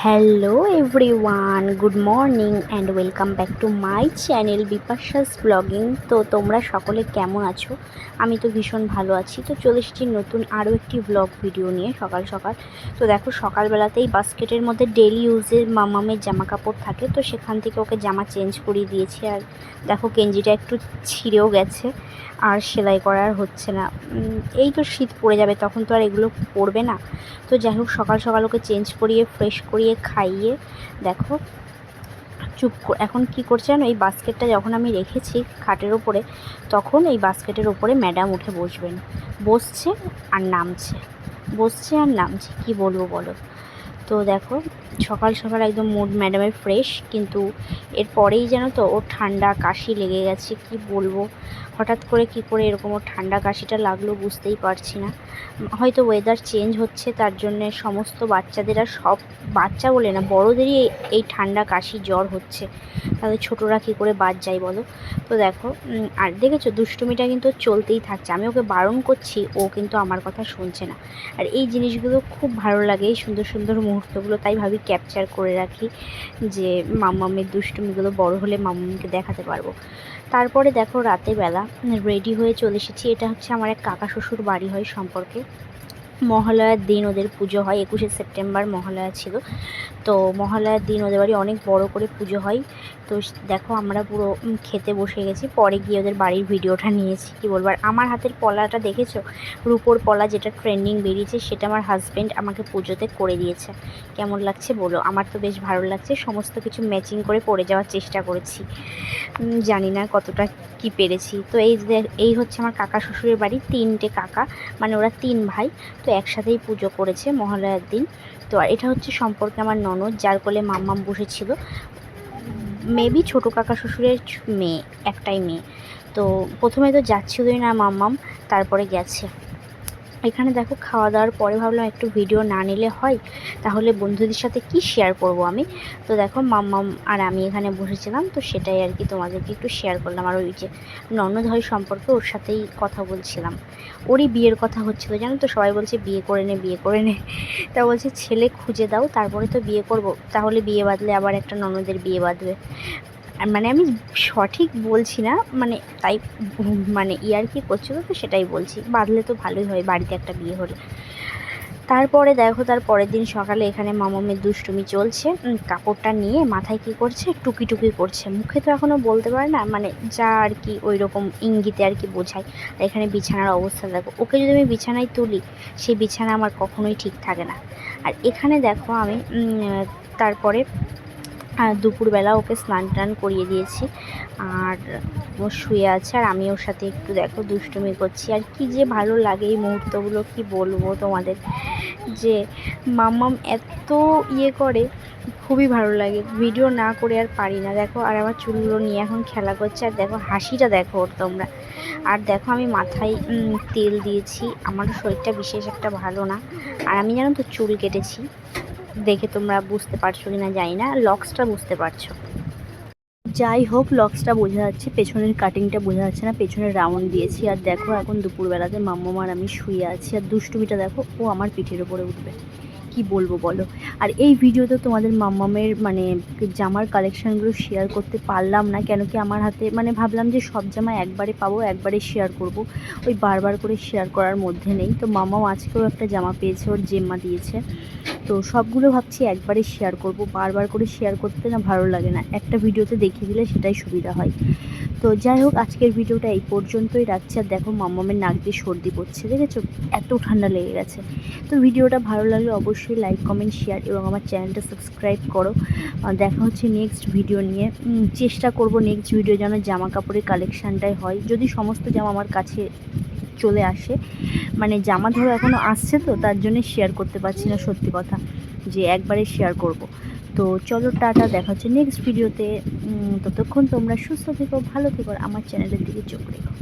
Hello everyone good morning and welcome back to my channel Bipasha's blogging তো তোমরা সকলে কেমন আছো? আমি তো ভীষণ ভালো আছি। তো চলে এসেছি নতুন আরও একটি ব্লগ ভিডিও নিয়ে সকাল সকাল। তো দেখো, সকালবেলাতেই বাস্কেটের মধ্যে ডেলি ইউজের মামামের জামা কাপড় থাকে। তো সেখান থেকে ওকে জামা চেঞ্জ করিয়ে দিয়েছি। আর দেখো, গেঞ্জিটা একটু ছিঁড়েও গেছে। আর সেলাই করার হচ্ছে না। এই তো শীত পড়ে যাবে, তখন তো আর এগুলো পড়বে না। তো যাই হোক, সকাল সকাল ওকে চেঞ্জ করিয়ে ফ্রেশ করিয়ে খাইয়ে, দেখো, চুপ এখন কি করছে জানো? এই বাস্কেটটা যখন আমি রেখেছি খাটের ওপরে তখন এই বাস্কেটের ওপরে ম্যাডাম উঠে বসবেন। বসছে আর নামছে। বসছে আর নামছে, কি বলব বলো? তো দেখো, সকাল সকাল একদম মুড ম্যাডামের ফ্রেশ কিন্তু এরপরেই যেন তো, ওর ঠান্ডা কাশি লেগে গেছে, কি বলব? হঠাৎ করে কি করে এরকম ওর ঠান্ডা কাশিটা লাগল বুঝতেই পারছি না। হয়তো ওয়েদার চেঞ্জ হচ্ছে, তার জন্যে সমস্ত বাচ্চাদের আর সব, বাচ্চা বলে না, বড়োদেরই এই- ঠান্ডা কাশি জ্বর হচ্ছে। তাহলে ছোটরা কী করে বাদ যায় বলো? তো দেখো আর দেখেছ, দুষ্টুমিটা কিন্তু চলতেই থাকছে। আমি ওকে বারণ করছি, ও কিন্তু আমার কথা শুনছে না। আর এই জিনিসগুলো খুব ভালো লাগে, এই সুন্দর সুন্দর মুহূর্তগুলো, তাই ভাবি ক্যাপচার করে রাখি যে, মাম্মামের দুষ্টুমিগুলো বড় হলে মাম্মামকে দেখাতে পারব। তারপরে দেখো রাতে বেলা রেডি হয়ে চলে এসেছি। এটা হচ্ছে আমার এক কাকা শ্বশুর বাড়ি হয় সম্পর্কে। মহালয়ার দিন ওদের পুজো হয়, একুশে সেপ্টেম্বর মহালয়া ছিল। তো মহালয়ার দিন ওদের বাড়ি অনেক বড় করে পুজো হয়। তো দেখো আমরা পুরো খেতে বসে গেছি। পরে গিয়ে ওদের বাড়ির ভিডিওটা নিয়েছি, কি বলব? আর আমার হাতের পলাটা দেখেছ? রূপোর পলা যেটা ট্রেন্ডিং বেরিয়েছে, সেটা আমার হাজব্যান্ড আমাকে পুজোতে করে দিয়েছে। কেমন লাগছে বলো? আমার তো বেশ ভালো লাগছে। সমস্ত কিছু ম্যাচিং করে পরে যাওয়ার চেষ্টা করেছি। জানি না কতটা কি পেরেছি। তো এই এই হচ্ছে আমার কাকা শ্বশুরের বাড়ি, তিনটে কাকা মানে ওরা তিন ভাই। তো একসাথেই পুজো করেছে মহালয়ার দিন। তো আর এটা হচ্ছে সম্পর্কে আমার ননদ, যার কোলে মাম্মাম বসেছিল। মেবি ছোটো কাকা শ্বশুরের মেয়ে, একটাই মেয়ে। তো প্রথমে তো যাচ্ছিলই না মাম্মাম, তারপরে গেছে। এখানে দেখো খাওয়া দাওয়ার পরে ভাবলাম একটু ভিডিও না নিলে হয়, তাহলে বন্ধুদের সাথে কি শেয়ার করব আমি? তো দেখো মাম্মাম আর আমি এখানে বসেছিলাম, তো সেটাই আর কি তোমাদেরকে একটু শেয়ার করলাম। আর ওই যে ননদ হয় সম্পর্কে ওর সাথেই কথা বলছিলাম। ওরই বিয়ের কথা হচ্ছিল, জানো তো? সবাই বলছে, বিয়ে করে নে, বিয়ে করে নে। তা বলছে, ছেলে খুঁজে দাও, তারপরে তো বিয়ে করব। তাহলে বিয়ে বাঁধলে আবার একটা ননদের বিয়ে বাঁধবে। মানে আমি সঠিক বলছি না মানে তাই মানে ইয়ার কি করছিল তো সেটাই বলছি। বাঁধলে তো ভালোই হয়, বাড়িতে একটা বিয়ে হলে। তারপরে দেখো, তার পরের দিন সকালে এখানে মামামের দুষ্টুমি চলছে। কাপড়টা নিয়ে মাথায় কি করছে? টুকি টুকি করছে মুখে তো এখনও বলতে পারে না মানে যা আর কি ওই রকম ইঙ্গিতে আর কি বোঝায়। আর এখানে বিছানার অবস্থা দেখো। ওকে যদি আমি বিছানায় তুলি সেই বিছানা আমার কখনোই ঠিক থাকে না। আর এখানে দেখো আমি তারপরে আর দুপুরবেলা ওকে স্নান টান করিয়ে দিয়েছি। আর ও শুয়ে আছে আর আমি ওর সাথে একটু দেখো দুষ্টুমি করছি। আর কি যে ভালো লাগে এই মুহূর্তগুলো, কি বলব তোমাদের? যে মাম্মাম এত ইয়ে করে, খুবই ভালো লাগে। ভিডিও না করে আর পারি না। দেখো, আর আমার চুলগুলো নিয়ে এখন খেলা করছে। আর দেখো, হাসিটা দেখো ওর তোমরা। আর দেখো, আমি মাথায় তেল দিয়েছি। আমার শরীরটা বিশেষ একটা ভালো না। আর আমি জানো তো চুল কেটেছি। দেখে তোমরা বুঝতে পারছ কি না জানি না লক্সটা বুঝতে পারছ। যাই হোক লক্সটা বোঝা যাচ্ছে, পেছনের কাটিংটা বোঝা যাচ্ছে না, পেছনের রাউন্ড দিয়েছি। আর দেখো, এখন দুপুরবেলাতে মাম্মাম আর আমি শুয়ে আছি। আর দুষ্টুমিটা দেখো, ও আমার পিঠের ওপরে উঠবে। কি বলব বলো? আর এই ভিডিওতে তোমাদের মাম্মামের মানে জামার কালেকশানগুলো শেয়ার করতে পারলাম না। কেন কি আমার হাতে মানে ভাবলাম যে সব জামা একবারে পাবো, একবারে শেয়ার করব। ওই বারবার করে শেয়ার করার মধ্যে নেই। তো মামাও আজকেও একটা জামা পেয়েছে, ওর জেম্মা দিয়েছে। তো সবগুলো ভাবছি একবারে শেয়ার করব, বারবার করে শেয়ার করতে না ভালো লাগে না। একটা ভিডিওতে দেখিয়ে দিলে সেটাই সুবিধা হয়। তো যাই হোক, আজকের ভিডিওটা এই পর্যন্তই রাখছি। আর দেখো মাম্মামের নাক দিয়ে সর্দি পড়ছে, দেখেছ? এত ঠান্ডা লেগে গেছে। তো ভিডিওটা ভালো লাগলে অবশ্যই লাইক কমেন্ট শেয়ার এবং আমার চ্যানেলটা সাবস্ক্রাইব করো। দেখা হচ্ছে নেক্সট ভিডিও নিয়ে। চেষ্টা করব নেক্সট ভিডিও যেন জামা কাপড়ের কালেকশানটাই হয়। যদি সমস্ত জামা আমার কাছে চলে আসে মানে জামা ধরো এখনও আসছে তো, তার জন্য শেয়ার করতে পারছি না সত্যি কথা, যে একবারে শেয়ার করব। তো চলো টাটা, দেখা হচ্ছে নেক্সট ভিডিওতে ততক্ষণ তোমরা সুস্থ থেকো, ভালো থেকো আমার চ্যানেলের দিকে চোখ রেখো।